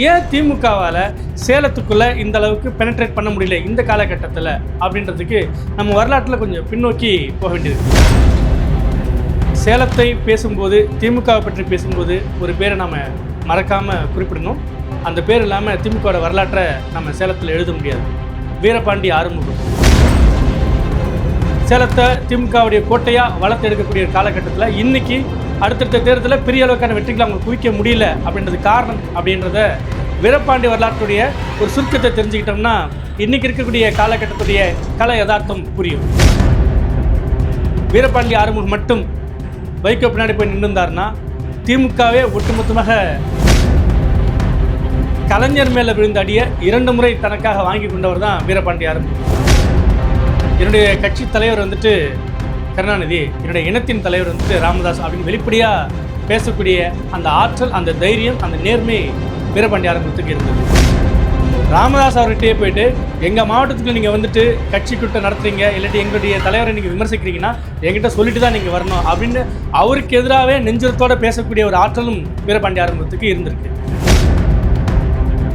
ஏன் திமுகவால் சேலத்துக்குள்ளே இந்த அளவுக்கு பெனட்ரேட் பண்ண முடியல இந்த காலகட்டத்தில் அப்படின்றதுக்கு நம்ம வரலாற்றில் கொஞ்சம் பின்னோக்கி போக வேண்டியது. சேலத்தை பேசும்போது திமுகவை பற்றி பேசும்போது ஒரு பேரை நாம் மறக்காமல் குறிப்பிடணும். அந்த பேர் இல்லாமல் திமுகவோட வரலாற்றை நம்ம சேலத்தில் எழுத முடியாது. வீரபாண்டி ஆறுமுகம். சேலத்தை திமுகவுடைய கோட்டையாக வளர்த்து எடுக்கக்கூடிய காலகட்டத்தில் இன்றைக்கி அடுத்தடுத்த தேர்தலில் பெரிய அளவுக்கான வெற்றிகளை அவங்க குவிக்க முடியல அப்படின்றது காரணம் அப்படின்றத வீரப்பாண்டி வரலாற்றுடைய ஒரு சுருக்கத்தை தெரிஞ்சுக்கிட்டோம்னா இன்னைக்கு இருக்கக்கூடிய காலகட்டத்துடைய கல யதார்த்தம் புரியும். வீரபாண்டி ஆறுமுகம் மட்டும் வைகோ பின்னாடி போய் நின்றுந்தார்னா திமுகவே ஒட்டுமொத்தமாக கலைஞர் மேலே விழுந்த அடியை இரண்டு முறை தனக்காக வாங்கி கொண்டவர் தான் வீரபாண்டி ஆறுமுகம். என்னுடைய கட்சி தலைவர் வந்துட்டு கருணாநிதி என்னுடைய இனத்தின் தலைவர் வந்துட்டு ராமதாஸ் அப்படின்னு வெளிப்படையாக பேசக்கூடிய அந்த ஆற்றல் அந்த தைரியம் அந்த நேர்மை வீரபாண்டி ஆரம்பத்துக்கு இருந்தது. ராமதாஸ் அவர்கிட்டயே போயிட்டு எங்கள் மாவட்டத்துக்கு நீங்கள் வந்துட்டு கட்சி கூட்டம் நடத்துறீங்க இல்லாட்டி எங்களுடைய தலைவரை நீங்கள் விமர்சிக்கிறீங்கன்னா எங்கிட்ட சொல்லிட்டு தான் நீங்கள் வரணும் அப்படின்னு அவருக்கு எதிராகவே நெஞ்சத்தோட பேசக்கூடிய ஒரு ஆற்றலும் வீரபாண்டி ஆரம்பத்துக்கு இருந்திருக்கு.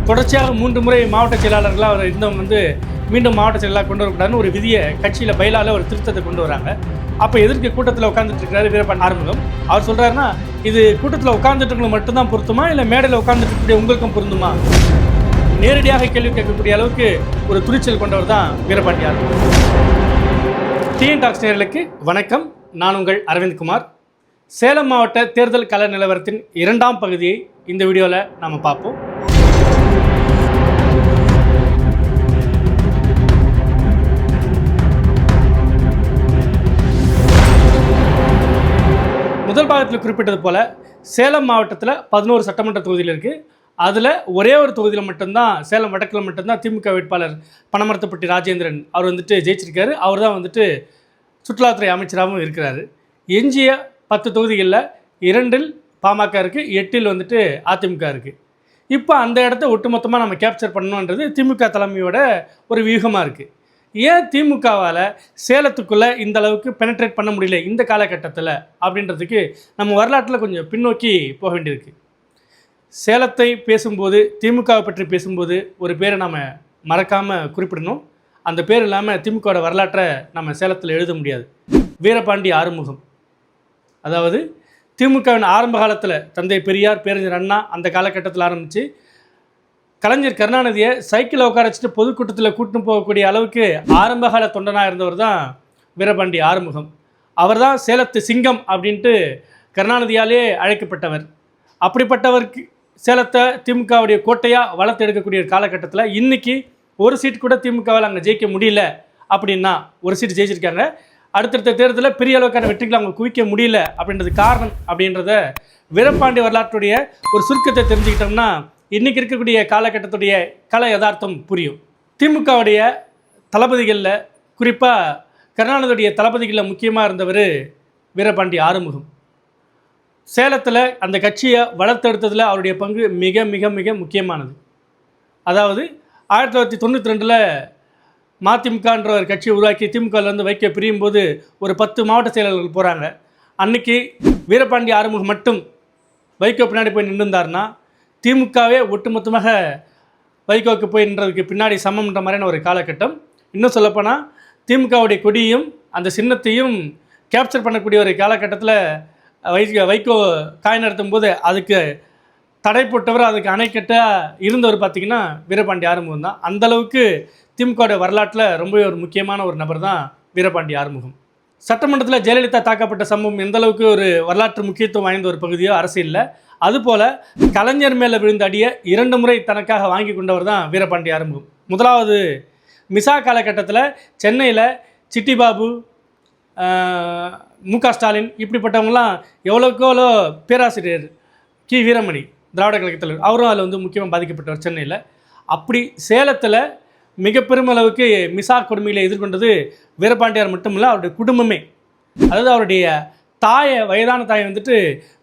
தொடர்ச்சியாக மூன்று முறை மாவட்ட செயலாளர்களாக அவர் இருந்தவங்க வந்து மீண்டும் மாவட்ட செயலாளர் கொண்டு வரக்கூடாதுன்னு ஒரு விதியை கட்சியில் பயிலால ஒரு திருத்தத்தை கொண்டு வராங்க. அப்போ எதிர்க்க கூட்டத்தில் உட்காந்துட்டு இருக்கிறாரு வீரபாண்டி ஆறுமுகம். அவர் சொல்கிறாருன்னா இது கூட்டத்தில் உட்காந்துட்டு இருக்கவங்க மட்டும்தான் பொருத்துமா? இல்லை மேடையில் உட்காந்துட்டு இருக்கக்கூடிய உங்களுக்கும் பொருந்துமா? நேரடியாக கேள்வி கேட்கக்கூடிய அளவுக்கு ஒரு துணிச்சல் கொண்டவர் தான் வீரபாண்டி டிஎன் டாக்ஸ் நேர்களுக்கு வணக்கம். நான் உங்கள் அரவிந்த் குமார். சேலம் மாவட்ட தேர்தல் கள நிலவரத்தின் இரண்டாம் பகுதியை இந்த வீடியோவில் நாம் பார்ப்போம். முதல் குறிப்பிட்டது போல் சேலம் மாவட்டத்தில் பதினோரு சட்டமன்ற தொகுதியில் இருக்குது அதில் ஒரே ஒரு தொகுதியில் மட்டும்தான் சேலம் வடக்கில் மட்டும்தான் திமுக வேட்பாளர் பனமரத்தப்பட்டி ராஜேந்திரன் அவர் வந்துட்டு ஜெயிச்சிருக்காரு. அவர் தான் வந்துட்டு சுற்றுலாத்துறை அமைச்சராகவும் இருக்கிறாரு. எஞ்சிய பத்து தொகுதிகளில் இரண்டில் பாமக இருக்குது எட்டில் வந்துட்டு அதிமுக இருக்குது இப்போ அந்த இடத்த ஒட்டுமொத்தமாக நம்ம கேப்சர் பண்ணணுன்றது திமுக தலைமையோட ஒரு வியூகமாக இருக்குது ஏன் திமுகவால் சேலத்துக்குள்ளே இந்த அளவுக்கு பெனட்ரேட் பண்ண முடியல இந்த காலகட்டத்தில் அப்படின்றதுக்கு நம்ம வரலாற்றில் கொஞ்சம் பின்னோக்கி போக வேண்டியிருக்கு. சேலத்தை பேசும்போது திமுகவை பற்றி பேசும்போது ஒரு பேரை நம்ம மறக்காமல் குறிப்பிடணும். அந்த பேர் இல்லாமல் திமுகவோட வரலாற்றை நம்ம சேலத்தில் எழுத முடியாது. வீரபாண்டி ஆறுமுகம். அதாவது திமுகவின் ஆரம்ப காலத்தில் தந்தை பெரியார் பேரறிஞர் அண்ணா அந்த காலகட்டத்தில் ஆரம்பித்து கலைஞர் கருணாநிதியை சைக்கிளை உட்கார வச்சுட்டு பொதுக்கூட்டத்தில் கூட்டின்னு போகக்கூடிய அளவுக்கு ஆரம்பகால தொண்டனாக இருந்தவர் தான் வீரபாண்டி ஆறுமுகம். அவர் தான் சேலத்து சிங்கம் அப்படின்ட்டு கருணாநிதியாலே அழைக்கப்பட்டவர். அப்படிப்பட்டவருக்கு சேலத்தை திமுகவுடைய கோட்டையாக வளர்த்து எடுக்கக்கூடிய ஒரு காலகட்டத்தில் இன்றைக்கி ஒரு சீட் கூட திமுகவால் அங்கே ஜெயிக்க முடியல அப்படின்னா ஒரு சீட் ஜெயிச்சிருக்காங்க அடுத்தடுத்த தேர்தலில் பெரிய அளவுக்கான வெற்றிகளை அவங்க குவிக்க முடியல அப்படின்றது காரணம் அப்படின்றத வீரபாண்டி வரலாற்றுடைய ஒரு சுருக்கத்தை தெரிஞ்சுக்கிட்டோம்னா இன்றைக்கி இருக்கக்கூடிய காலகட்டத்துடைய கல யதார்த்தம் புரியும். திமுகவுடைய தளபதிகளில் குறிப்பாக கருணாநிதியுடைய தளபதிகளில் முக்கியமாக இருந்தவர் வீரபாண்டி ஆறுமுகம். சேலத்தில் அந்த கட்சியை வளர்த்தெடுத்ததில் அவருடைய பங்கு மிக மிக மிக முக்கியமானது. அதாவது ஆயிரத்தி தொள்ளாயிரத்தி தொண்ணூற்றி ரெண்டில் மதிமுகன்ற ஒரு கட்சியை உருவாக்கி திமுகலேருந்து வைக்க பிரியும் போது ஒரு பத்து மாவட்ட செயலாளர்கள் போகிறாங்க அன்னைக்கு வீரபாண்டி ஆறுமுகம் மட்டும் வைகோ பின்னாடி போய் நின்றுந்தார்னா திமுகவே ஒட்டுமொத்தமாக வைகோவுக்கு போய் நின்றதுக்கு பின்னாடி சமம்ன்ற மாதிரியான ஒரு காலகட்டம். இன்னும் சொல்லப்போனால் திமுகவுடைய கொடியும் அந்த சின்னத்தையும் கேப்சர் பண்ணக்கூடிய ஒரு காலகட்டத்தில் வை வைகோ காய் நடத்தும் போது அதுக்கு தடை போட்டவர் அதுக்கு அணைக்கட்டாக இருந்தவர் பார்த்திங்கன்னா வீரபாண்டி ஆறுமுகம் தான். அந்தளவுக்கு திமுகவுடைய வரலாற்றில் ரொம்பவே ஒரு முக்கியமான ஒரு நபர் தான் வீரபாண்டி ஆறுமுகம். சட்டமன்றத்தில் ஜெயலலிதா தாக்கப்பட்ட சம்பவம் எந்தளவுக்கு ஒரு வரலாற்று முக்கியத்துவம் வாய்ந்த ஒரு பகுதியோ அரசியலில் அதுபோல் கலைஞர் மேலே விழுந்த அடியை இரண்டு முறை தனக்காக வாங்கி கொண்டவர் தான் வீரபாண்டி ஆறுமுகம். முதலாவது மிசா காலகட்டத்தில் சென்னையில் சிட்டிபாபு மு க ஸ்டாலின் இப்படிப்பட்டவங்களாம் எவ்வளோக்கு எவ்வளோ பேராசிரியர் கி. வீரமணி திராவிட கழகத்தில் அவரும் அதில் வந்து முக்கியமாக பாதிக்கப்பட்டவர் சென்னையில். அப்படி சேலத்தில் மிக பெருமளவுக்கு மிசா கொடுமையில் எதிர்கொண்டது வீரபாண்டியார் மட்டுமில்லை அவருடைய குடும்பமே. அதாவது அவருடைய தாயை வயதான தாயை வந்துட்டு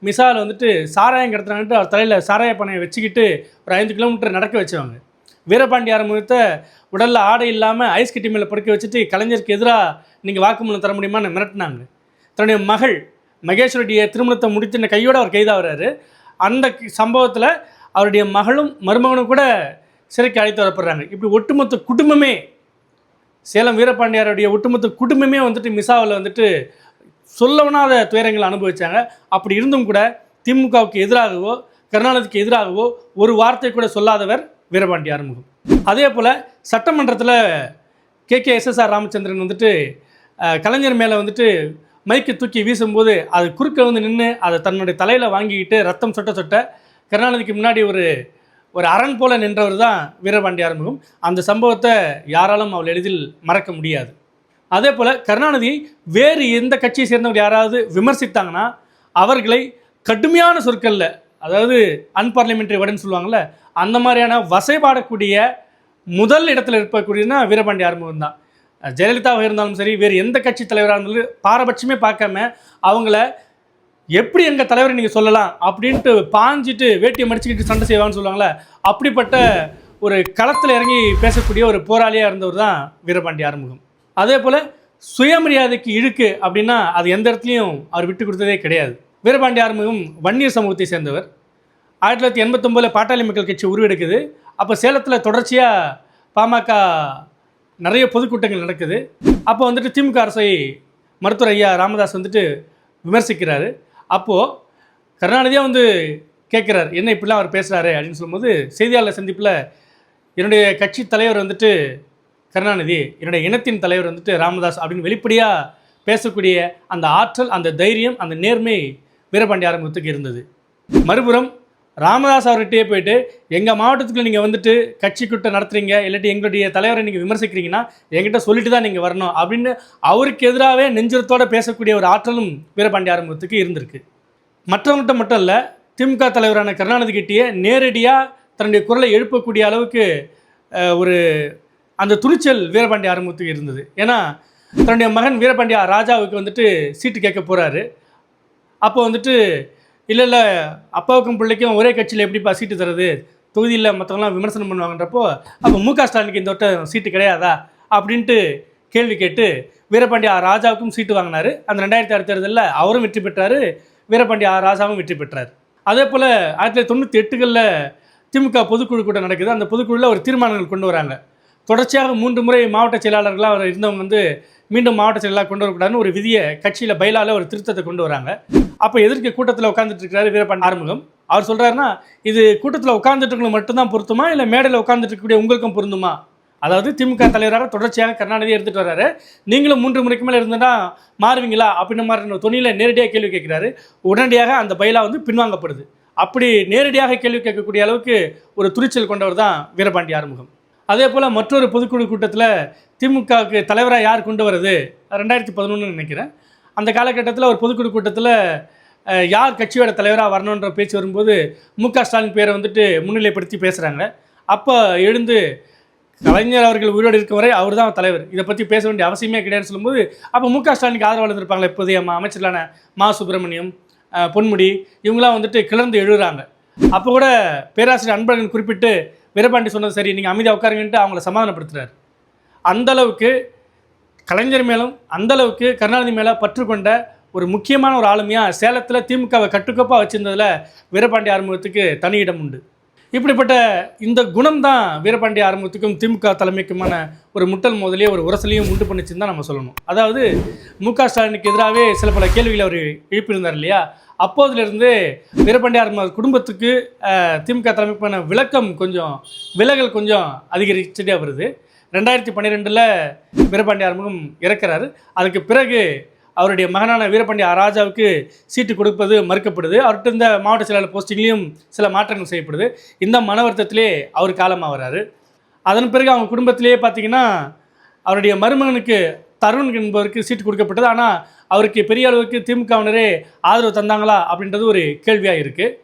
மிசாவில் வந்துட்டு சாராயம் கடத்துறாங்கன்ட்டு அவர் தலையில் சாராய பணையை வச்சுக்கிட்டு ஒரு ஐந்து கிலோமீட்டர் நடக்க வச்சவங்க. வீரபாண்டியார் ஆரம்பத்தை உடலில் ஆடை இல்லாமல் ஐஸ் கட்டி மேலே படுக்க வச்சுட்டு கலைஞருக்கு எதிராக நீங்கள் வாக்குமூலம் தர முடியுமான்னு மிரட்டினாங்க. தன்னுடைய மகள் மகேஸ்வரடிய திருமணத்தை முடித்தின கையோடு அவர் கைதாகிறாரு. அந்த சம்பவத்தில் அவருடைய மகளும் மருமகனும் கூட சிறைக்கு அழைத்து வரப்படுறாங்க. இப்படி ஒட்டுமொத்த குடும்பமே சேலம் வீரபாண்டியாருடைய ஒட்டுமொத்த குடும்பமே வந்துட்டு மிசாவில் வந்துட்டு சொல்லவனாத துயரங்களை அனுபவித்தாங்க அப்படி இருந்தும் கூட திமுகவுக்கு எதிராகவோ கருணாநிதிக்கு எதிராகவோ ஒரு வார்த்தை கூட சொல்லாதவர் வீரபாண்டி ஆறுமுகம். அதே போல் சட்டமன்றத்தில் கே. கே. எஸ்எஸ்ஆர் ராமச்சந்திரன் வந்துட்டு கலைஞர் மேலே வந்துட்டு மைக்கு தூக்கி வீசும்போது அது குறுக்க வந்து நின்று அதை தன்னுடைய தலையில் வாங்கிக்கிட்டு ரத்தம் சொட்ட சொட்ட கருணாநிதிக்கு முன்னாடி ஒரு ஒரு அரண் போல நின்றவர் தான் வீரபாண்டி ஆறுமுகம். அந்த சம்பவத்தை யாராலும் அவள் எளிதில் மறக்க முடியாது. அதே போல் கருணாநிதியை வேறு எந்த கட்சியை சேர்ந்தவர் யாராவது விமர்சித்தாங்கன்னா அவர்களை கடுமையான சொற்களில் அதாவது அன்பார்லிமெண்ட்ரி வடன்னு சொல்லுவாங்கள்ல அந்த மாதிரியான வசைபாடக்கூடிய முதல் இடத்துல இருக்கக்கூடியதுன்னா வீரபாண்டி ஆறுமுகம் தான். ஜெயலலிதாவாக இருந்தாலும் சரி வேறு எந்த கட்சி தலைவராக இருந்தாலும் பாரபட்சமே பார்க்காம அவங்கள எப்படி எங்கள் தலைவரை நீங்கள் சொல்லலாம் அப்படின்ட்டு பாஞ்சிட்டு வேட்டியை மடிச்சுக்கிட்டு சண்டை செய்வான்னு சொல்லுவாங்களே அப்படிப்பட்ட ஒரு களத்தில் இறங்கி பேசக்கூடிய ஒரு போராளியாக இருந்தவர் தான் வீரபாண்டி ஆறுமுகம். அதே போல் சுயமரியாதைக்கு இழுக்கு அப்படின்னா அது எந்த இடத்துலையும் அவர் விட்டு கொடுத்ததே கிடையாது. வீரபாண்டி ஆறுமுகம் வன்னியர் சமூகத்தை சேர்ந்தவர். ஆயிரத்தி தொள்ளாயிரத்தி எண்பத்தொம்போதில் பாட்டாளி மக்கள் கட்சி உருவெடுக்குது. அப்போ சேலத்தில் தொடர்ச்சியாக பாமக நிறைய பொதுக்கூட்டங்கள் நடக்குது. அப்போ வந்துட்டு திமுக அரசை மருத்துவர் ஐயா ராமதாஸ் வந்துட்டு விமர்சிக்கிறாரு. அப்போது கருணாநிதியாக வந்து கேட்குறாரு என்ன இப்படிலாம் அவர் பேசுகிறாரு அப்படின்னு சொல்லும்போது செய்தியாளர் சந்திப்பில் என்னுடைய கட்சி தலைவர் வந்துட்டு கருணாநிதி என்னுடைய இனத்தின் தலைவர் வந்துட்டு ராமதாஸ் அப்படின்னு வெளிப்படையாக பேசக்கூடிய அந்த ஆற்றல் அந்த தைரியம் அந்த நேர்மை வீரபாண்டிய ஆரம்பத்துக்கு இருந்தது. மறுபுறம் ராமதாஸ் அவர்கிட்டயே போயிட்டு எங்கள் மாவட்டத்துக்குள்ள நீங்கள் வந்துட்டு கட்சி கூட்டம் நடத்துறீங்க இல்லாட்டி எங்களுடைய தலைவரை நீங்கள் விமர்சிக்கிறீங்கன்னா என்கிட்ட சொல்லிட்டு தான் நீங்கள் வரணும் அப்படின்னு அவருக்கு எதிராகவே நெஞ்சுரத்தோடு பேசக்கூடிய ஒரு ஆற்றலும் வீரபாண்டிய ஆரம்பத்துக்கு இருந்திருக்கு. மற்றவங்ககிட்ட மட்டும் இல்லை திமுக தலைவரான கருணாநிதி கிட்டேயே நேரடியாக தன்னுடைய குரலை எழுப்பக்கூடிய அளவுக்கு ஒரு அந்த துணிச்சல் வீரபாண்டி ஆரம்பத்துக்கு இருந்தது. ஏன்னா தன்னுடைய மகன் வீரபாண்டியா ராஜாவுக்கு வந்துட்டு சீட்டு கேட்க போகிறாரு அப்போ வந்துட்டு இல்லை இல்லை அப்பாவுக்கும் பிள்ளைக்கும் ஒரே கட்சியில் எப்படிப்பா சீட்டு தருது தொகுதியில் மற்றவங்களாம் விமர்சனம் பண்ணுவாங்கன்றப்போ அப்போ மு க ஸ்டாலினுக்கு இந்த வட்டம் சீட்டு கிடையாதா? அப்படின்ட்டு கேள்வி கேட்டு வீரபாண்டி ஆர் ராஜாவுக்கும் சீட்டு வாங்கினாரு. அந்த ரெண்டாயிரத்தி ஆறு தேர்தலில் அவரும் வெற்றி பெற்றார் வீரபாண்டிய ஆர் ராஜாவும் வெற்றி பெற்றார். அதே போல் ஆயிரத்தி தொள்ளாயிரத்தி தொண்ணூற்றி எட்டுகளில் திமுக பொதுக்குழு கூட்டம் நடக்குது. அந்த பொதுக்குழுவில் ஒரு தீர்மானங்கள் கொண்டு வராங்க. தொடர்ச்சியாக மூன்று முறை மாவட்ட செயலாளர்களாக அவர் இருந்தவங்க வந்து மீண்டும் மாவட்ட செயலாளர் கொண்டு வரக்கூடாதுன்னு ஒரு விதியை கட்சியில் பைலால ஒரு திருத்தத்தை கொண்டு வராங்க. அப்போ எதிர்க்க கூட்டத்தில் உட்காந்துட்டு இருக்கிறாரு வீரபாண்டி ஆறுமுகம். அவர் சொல்கிறாருன்னா இது கூட்டத்தில் உட்காந்துட்டு இருக்கவங்களுக்கு மட்டும்தான் பொருத்துமா? இல்லை மேடையில் உட்காந்துட்டு இருக்கக்கூடிய உங்களுக்கும் பொருந்துமா? அதாவது திமுக தலைவராக தொடர்ச்சியாக கருணாநிதி எடுத்துட்டு வர்றாரு. நீங்களும் மூன்று முறைக்கு மேலே இருந்தனா மாறுவீங்களா? அப்படின்ற மாதிரி துணியில் நேரடியாக கேள்வி கேட்குறாரு. உடனடியாக அந்த பயிலாக வந்து பின்வாங்கப்படுது. அப்படி நேரடியாக கேள்வி கேட்கக்கூடிய அளவுக்கு ஒரு துணிச்சல் கொண்டவர் தான் வீரபாண்டி ஆறுமுகம். அதே போல் மற்றொரு பொதுக்குழு கூட்டத்தில் திமுகவுக்கு தலைவராக யார் கொண்டு வருது ரெண்டாயிரத்தி பதினொன்று நினைக்கிறேன். அந்த காலகட்டத்தில் ஒரு பொதுக்குழு கூட்டத்தில் யார் கட்சியோட தலைவராக வரணுன்ற பேச்சு வரும்போது மு க ஸ்டாலின் பேரை வந்துட்டு முன்னிலைப்படுத்தி பேசுகிறாங்க அப்போ எழுந்து கலைஞர் அவர்கள் உயிரோடு இருக்கும் வரை அவர் தான் தலைவர். இதை பற்றி பேச வேண்டிய அவசியமே கிடையாதுன்னு சொல்லும்போது அப்போ மு க ஸ்டாலினுக்கு ஆதரவு இருந்திருப்பாங்களே இப்போதைய ம- அமைச்சர்களான மா. சுப்பிரமணியம் பொன்முடி இவங்களாம் வந்துட்டு கிளர்ந்து எழுகிறாங்க அப்போ கூட பேராசிரியர் அன்பழகன் குறிப்பிட்டு வீரபாண்டி சொன்னது சரி நீங்கள் அமைதியாக உட்காருங்கன்ட்டு அவங்கள சமாதானப்படுத்துறாரு. அந்தளவுக்கு கலைஞர் மேலும் அந்த அளவுக்கு கருணாநிதி மேலே பற்றுக்கொண்ட ஒரு முக்கியமான ஒரு ஆளுமையாக சேலத்தில் திமுகவை கட்டுக்கோப்பாக வச்சுருந்ததில் வீரபாண்டி ஆறுமுகத்துக்கு தனி இடம் உண்டு. இப்படிப்பட்ட இந்த குணம் தான் வீரபாண்டி ஆரம்பத்துக்கும் திமுக தலைமைக்குமான ஒரு முட்டல் மோதலையே ஒரு உரசலையும் உண்டு பண்ணிச்சுன்னு தான் நம்ம சொல்லணும். அதாவது மு க ஸ்டாலினுக்கு எதிராகவே சில பல கேள்விகளை அவர் எழுப்பியிருந்தார் இல்லையா? அப்போதுலேருந்து வீரபாண்டிய ஆறுமுக குடும்பத்துக்கு திமுக தலைமைக்கான விளக்கம் கொஞ்சம் விலகல் கொஞ்சம் அதிகரிச்சுட்டே வருது. ரெண்டாயிரத்தி பன்னிரெண்டில் வீரபாண்டி ஆறுமுகம் இறக்கிறாரு. அதுக்கு பிறகு அவருடைய மகனான வீரபாண்டி ராஜாவுக்கு சீட்டு கொடுப்பது மறுக்கப்படுது. அவர்கிட்ட இருந்த மாவட்ட செயலாளர் போஸ்டிங்லேயும் சில மாற்றங்கள் செய்யப்படுது. இந்த மன வருத்தத்திலே அவர் காலமாக வராரு அதன் பிறகு அவங்க குடும்பத்திலேயே பார்த்தீங்கன்னா அவருடைய மருமகனுக்கு தருண் என்பவருக்கு சீட்டு கொடுக்கப்பட்டது. ஆனால் அவருக்கு பெரிய அளவுக்கு திமுகவினரே ஆதரவு தந்தாங்களா அப்படின்றது ஒரு கேள்வியாக இருக்குது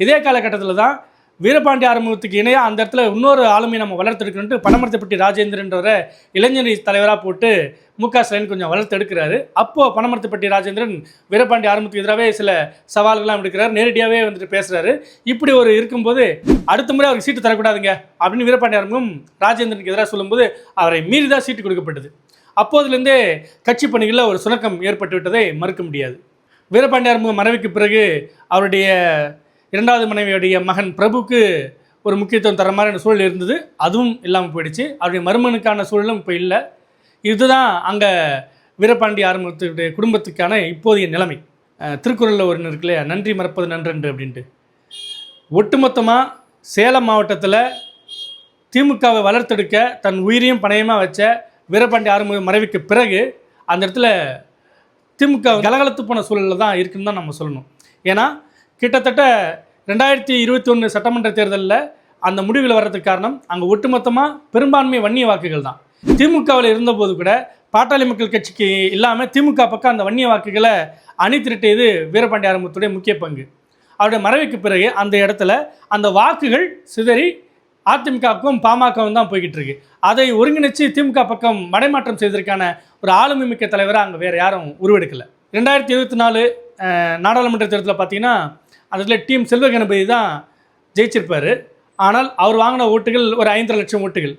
இதே காலகட்டத்தில் தான் வீரபாண்டி ஆறுமுகத்துக்கு இணையாக அந்த இடத்துல இன்னொரு ஆளுமையை நம்ம வளர்த்துருக்கணுன்ட்டு பணமரத்தைப்பட்டி ராஜேந்திரன்றவரை இளைஞர் தலைவராக போட்டு மு க ஸ்டாலின் கொஞ்சம் வளர்த்தெடுக்கிறாரு அப்போது பணமர்த்தப்பட்டி ராஜேந்திரன் வீரபாண்டி ஆரம்பத்துக்கு எதிராகவே சில சவால்கள்லாம் எடுக்கிறார் நேரடியாகவே வந்துட்டு பேசுகிறாரு இப்படி ஒரு இருக்கும்போது அடுத்த முறை அவருக்கு சீட்டு தரக்கூடாதுங்க அப்படின்னு வீரபாண்டி ஆரம்பம் ராஜேந்திரனுக்கு எதிராக சொல்லும்போது அவரை மீறி தான் சீட்டு கொடுக்கப்பட்டது. அப்போதுலேருந்தே கட்சி பணிகளில் ஒரு சுணக்கம் ஏற்பட்டு விட்டதை மறுக்க முடியாது. வீரபாண்டி ஆரம்பம் மறைவுக்கு பிறகு அவருடைய இரண்டாவது மனைவியுடைய மகன் பிரபுக்கு ஒரு முக்கியத்துவம் தர மாதிரியான சூழல் இருந்தது. அதுவும் இல்லாமல் போயிடுச்சு. அவருடைய மருமனுக்கான சூழலும் இப்போ இல்லை. இதுதான் அங்கே வீரபாண்டி ஆரம்பத்துடைய குடும்பத்துக்கான இப்போதைய நிலைமை. திருக்குறளில் ஒரு இருக்கு இல்லையா நன்றி மறப்பது நன்றன்று அப்படின்ட்டு. ஒட்டுமொத்தமாக சேலம் மாவட்டத்தில் திமுகவை வளர்த்தெடுக்க தன் உயிரையும் பணையமாக வச்ச வீரபாண்டி ஆறுமுக மறைவுக்கு பிறகு அந்த இடத்துல திமுக கலகலத்து போன சூழலில் தான் இருக்குன்னு தான் நம்ம சொல்லணும். ஏன்னா கிட்டத்தட்ட ரெண்டாயிரத்தி இருபத்தி ஒன்று சட்டமன்ற தேர்தலில் அந்த முடிவில் வர்றதுக்கு காரணம் அங்கே ஒட்டுமொத்தமாக பெரும்பான்மை வன்னிய வாக்குகள் தான். திமுகவில் இருந்தபோது கூட பாட்டாளி மக்கள் கட்சிக்கு இல்லாமல் திமுக பக்கம் அந்த வன்னிய வாக்குகளை அணி திரட்டியது வீரபாண்டி ஆரம்பத்துடைய முக்கிய பங்கு. அவருடைய மறைவுக்கு பிறகு அந்த இடத்துல அந்த வாக்குகள் சிதறி அதிமுகவுக்கும் பாமகவும் தான் போய்கிட்டு இருக்கு. அதை ஒருங்கிணைச்சு திமுக பக்கம் மடைமாற்றம் செய்வதற்கான ஒரு ஆளுமை மிக்க தலைவராக அங்கே வேறு யாரும் உருவெடுக்கலை. ரெண்டாயிரத்தி இருபத்தி நாலு நாடாளுமன்ற தேர்தலில் பார்த்தீங்கன்னா அந்த இடத்துல டீம் செல்வ கணபதி தான் ஜெயிச்சிருப்பார். ஆனால் அவர் வாங்கின ஓட்டுகள் ஒரு ஐந்தரை லட்சம் ஓட்டுகள்.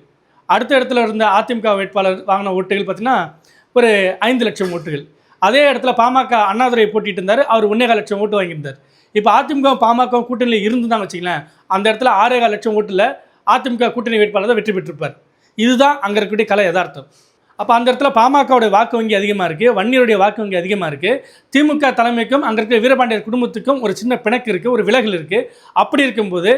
அடுத்த இடத்துல இருந்த அதிமுக வேட்பாளர் வாங்கின ஓட்டுகள் பார்த்தீங்கன்னா ஒரு ஐந்து லட்சம் ஓட்டுகள். அதே இடத்துல பாமக அண்ணாதுரை போட்டிட்டு இருந்தார். அவர் ஒன்றேகால் லட்சம் ஓட்டு வாங்கியிருந்தார். இப்போ அதிமுக பாமக கூட்டணியில் இருந்துதான் வச்சுங்களேன் அந்த இடத்துல ஆறேகால் லட்சம் ஓட்டில் அதிமுக கூட்டணி வேட்பாளர் தான் வெற்றி பெற்றிருப்பார். இதுதான் அங்கே இருக்கக்கூடிய கலை யதார்த்தம். அப்போ அந்த இடத்துல பாமகவுடைய வாக்கு வங்கி அதிகமாக இருக்குது வன்னியருடைய வாக்கு வங்கி அதிகமாக இருக்குது திமுக தலைமைக்கும் அங்கே இருக்கிற வீரபாண்டியர் குடும்பத்துக்கும் ஒரு சின்ன பிணக்கு இருக்குது ஒரு விலகல் இருக்குது அப்படி இருக்கும்போது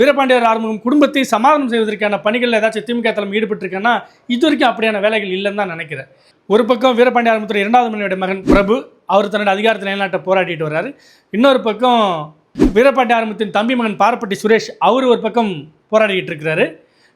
வீரபாண்டியர் ஆறுமுகம் குடும்பத்தை சமாதானம் செய்வதற்கான பணிகளில் ஏதாச்சும் திமுக தலைமை ஈடுபட்டிருக்கேன்னா இது வரைக்கும் அப்படியான வேலைகள் இல்லைன்னு தான் நினைக்கிறேன். ஒரு பக்கம் வீரபாண்டிய ஆரம்பத்தில் இரண்டாவது மனைவியுடைய மகன் பிரபு அவர் தன்னோட அதிகாரத்தில் நிலைநாட்ட போராடிட்டு வர்றாரு. இன்னொரு பக்கம் வீரபாண்டிய ஆரம்பத்தின் தம்பி மகன் பாரப்பட்டி சுரேஷ் அவர் ஒரு பக்கம் போராடிக்கிட்டு இருக்கிறாரு.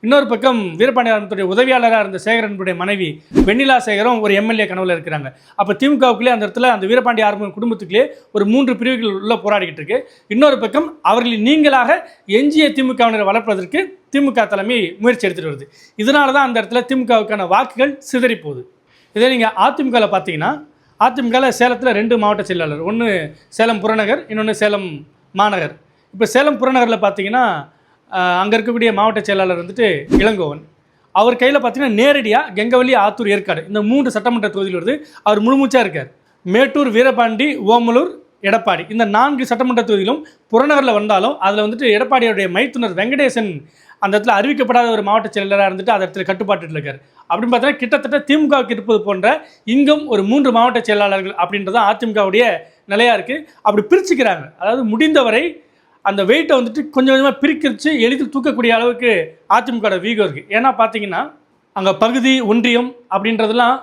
இன்னொரு பக்கம் வீரபாண்டிய உதவியாளராக இருந்த சேகரனுடைய மனைவி வெண்ணிலா சேகரும் ஒரு எம்எல்ஏ கனவுல இருக்கிறாங்க. அப்போ திமுகவுக்குள்ளே அந்த இடத்துல அந்த வீரபாண்டிய ஆரம்பம் குடும்பத்துக்குள்ளே ஒரு மூன்று பிரிவுகள் உள்ள போராடிக்கிட்டு இருக்கு. இன்னொரு பக்கம் அவர்களில் நீங்களாக எஞ்சிய திமுகவினரை வளர்ப்பதற்கு திமுக தலைமை முயற்சி எடுத்துட்டு வருது. இதனால தான் அந்த இடத்துல திமுகவுக்கான வாக்குகள் சிதறி போகுது. இதே நீங்கள் அதிமுகவில் பார்த்தீங்கன்னா அதிமுகவில் சேலத்தில் ரெண்டு மாவட்ட செயலாளர் ஒன்று சேலம் புறநகர் இன்னொன்று சேலம் மாநகர். இப்போ சேலம் புறநகரில் பார்த்தீங்கன்னா அங்கே இருக்கக்கூடிய மாவட்ட செயலாளர் வந்துட்டு இளங்கோவன். அவர் கையில் பார்த்தீங்கன்னா நேரடியாக கெங்கவல்லி ஆத்தூர் ஏற்காடு இந்த மூன்று சட்டமன்ற தொகுதியில் வருது அவர் முழுமூச்சாக இருக்கார். மேட்டூர் வீரபாண்டி ஓமலூர் எடப்பாடி. இந்த நான்கு சட்டமன்ற தொகுதியிலும் புறநகரில் வந்தாலும் அதில் வந்துட்டு எடப்பாடியுடைய மைத்துனர் வெங்கடேசன் அந்த இடத்துல அறிவிக்கப்படாத ஒரு மாவட்ட செயலராக இருந்துட்டு அந்த இடத்துல கட்டுப்பாட்டில் இருக்கார். அப்படின்னு பார்த்தீங்கன்னா கிட்டத்தட்ட திமுகவுக்கு இருப்பது போன்ற இங்கும் ஒரு மூன்று மாவட்ட செயலாளர்கள் அப்படின்றது தான் அதிமுகவுடைய நிலையாக இருக்குது அப்படி பிரிச்சுக்கிறாங்க. அதாவது முடிந்தவரை அந்த வெயிட்டை வந்துட்டு கொஞ்சம் கொஞ்சமாக பிரிக்கிறச்சு எளிதில் தூக்கக்கூடிய அளவுக்கு அதிமுக வீகம் இருக்குது ஏன்னா பார்த்தீங்கன்னா அங்கே பகுதி ஒன்றியம் அப்படின்றதெல்லாம்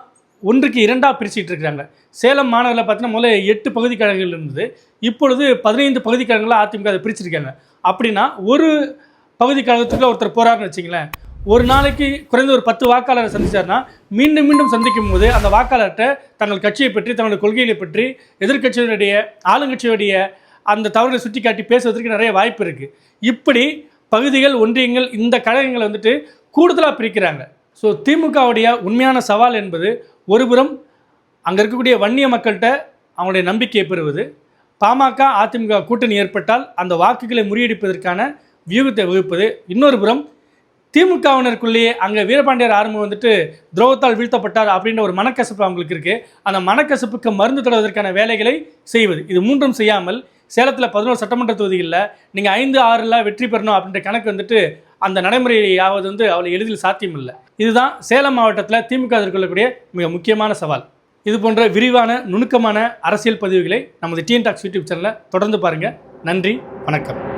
ஒன்றுக்கு இரண்டாக பிரிச்சுட்டு இருக்கிறாங்க சேலம் மாநகரில் பார்த்தீங்கன்னா முதல்ல எட்டு பகுதி கழகங்கள் இருந்தது. இப்பொழுது பதினைந்து பகுதி கழகங்களாக அதிமுக அதை பிரிச்சிருக்காங்க. அப்படின்னா ஒரு பகுதி கழகத்துக்கு ஒருத்தர் போறாருன்னு வச்சிங்களேன் ஒரு நாளைக்கு குறைந்த ஒரு பத்து வாக்காளரை சந்திச்சார்னா மீண்டும் மீண்டும் சந்திக்கும் போது அந்த வாக்காளர்கிட்ட தங்கள் கட்சியை பற்றி தங்களுடைய கொள்கைகளை பற்றி எதிர்கட்சியினுடைய ஆளுங்கட்சியுடைய அந்த தவறுகளை சுட்டி காட்டி பேசுவதற்கு நிறைய வாய்ப்பு இருக்குது இப்படி பகுதிகள் ஒன்றியங்கள் இந்த கழகங்களை வந்துட்டு கூடுதலாக பிரிக்கிறாங்க. ஸோ திமுகவுடைய உண்மையான சவால் என்பது ஒருபுறம் அங்கே இருக்கக்கூடிய வன்னிய மக்கள்கிட்ட அவங்களுடைய நம்பிக்கையை பெறுவது பாமக அதிமுக கூட்டணி ஏற்பட்டால் அந்த வாக்குகளை முறியடிப்பதற்கான வியூகத்தை வகுப்பது இன்னொரு புறம் திமுகவினருக்குள்ளேயே அங்கே வீரபாண்டியர் ஆரம்பம் வந்துட்டு துரோகத்தால் வீழ்த்தப்பட்டார் அப்படின்ற ஒரு மனக்கசப்பு அவங்களுக்கு இருக்குது அந்த மனக்கசப்புக்கு மருந்து தருவதற்கான வேலைகளை செய்வது. இது மூன்றும் செய்யாமல் சேலத்தில் பதினோரு சட்டமன்ற தொகுதிகளில் நீங்கள் ஐந்து ஆறில் வெற்றி பெறணும் அப்படின்ற கணக்கு வந்துட்டு அந்த நடைமுறையாவது வந்து அவ்வளோ எளிதில் சாத்தியம் இல்லை இதுதான் சேலம் மாவட்டத்தில் திமுக எதிர்கொள்ளக்கூடிய மிக முக்கியமான சவால். இது போன்ற விரிவான நுணுக்கமான அரசியல் பதிவுகளை நமது டிஎன் டாக்ஸ் யூடியூப் சேனலில் தொடர்ந்து பாருங்கள் நன்றி வணக்கம்.